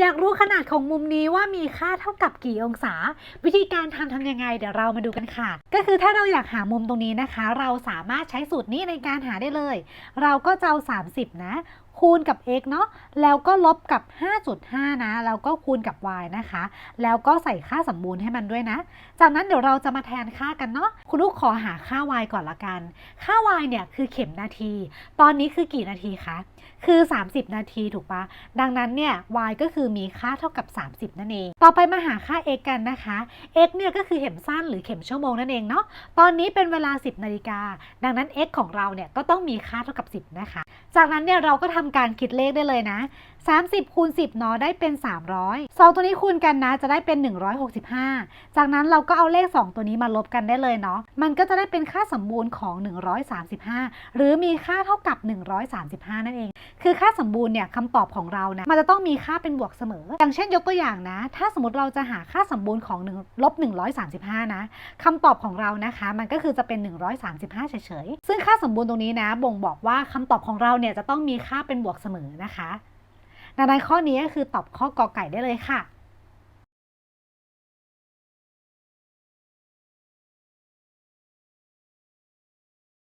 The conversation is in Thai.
อยากรู้ขนาดของมุมนี้ว่ามีค่าเท่ากับกี่องศา วิธีการทำทำยังไง เดี๋ยวเรามาดูกันค่ะ ก็คือถ้าเราอยากหามุมตรงนี้นะคะ เราสามารถใช้สูตรนี้ในการหาได้เลย เราก็จะเอา 30 นะ คูณกับ x เนาะแล้วก็ลบกับ 5.5 นะ แล้วก็คูณกับ y นะคะ แล้วก็ใส่ค่าสมบูรณ์ให้มันด้วยนะ จากนั้นเดี๋ยวเราจะมาแทนค่ากันเนาะคุณลูกขอหาค่า y ก่อนละกัน ค่า y เนี่ยคือเข็มนาที ตอนนี้คือกี่นาทีคะคือ 30 นาทีถูกปะดังนั้นเนี่ย y ก็คือมีค่าเท่ากับ 30 นั่นเอง ต่อไปมาหาค่า x กันนะคะ x เนี่ยก็คือเข็มสั้นหรือเข็มชั่วโมงนั่นเองเนาะตอนนี้เป็นเวลา 10 นาฬิกา ดังนั้น x ของเราเนี่ยก็ต้องมีค่าเท่ากับ 10 นะคะ จากนั้นเนี่ยเราก็ทำการคิดเลขได้เลยนะ 30คูณ10เนาะได้เป็น 300 2 ตัวนี้คูณกันนะจะได้เป็น 165 จากนั้นเราก็เอาเลข 2 ตัวนี้มาลบกันได้เลยเนาะมันก็จะได้เป็นค่าสมบูรณ์ของ 135 หรือมีค่าเท่ากับ 135 นั่นเอง คือค่าสมบูรณ์เนี่ยคำตอบของเรานะมันจะต้องมีค่าเป็นบวกเสมอ อย่างเช่นยกตัวอย่างนะ ถ้าสมมติเราจะหาค่าสมบูรณ์ของ1ลบ135 นะคำตอบของเรานะคะ มันก็คือจะเป็น 135 เฉยๆซึ่งค่าสมบูรณ์ตรงนี้นะ บ่งบอกว่าคำตอบของเราเนี่ยจะต้องมีค่าเป็นบวกเสมอนะคะ ดังนั้นข้อนี้ก็คือตอบข้อกอไก่ได้เลยค่ะ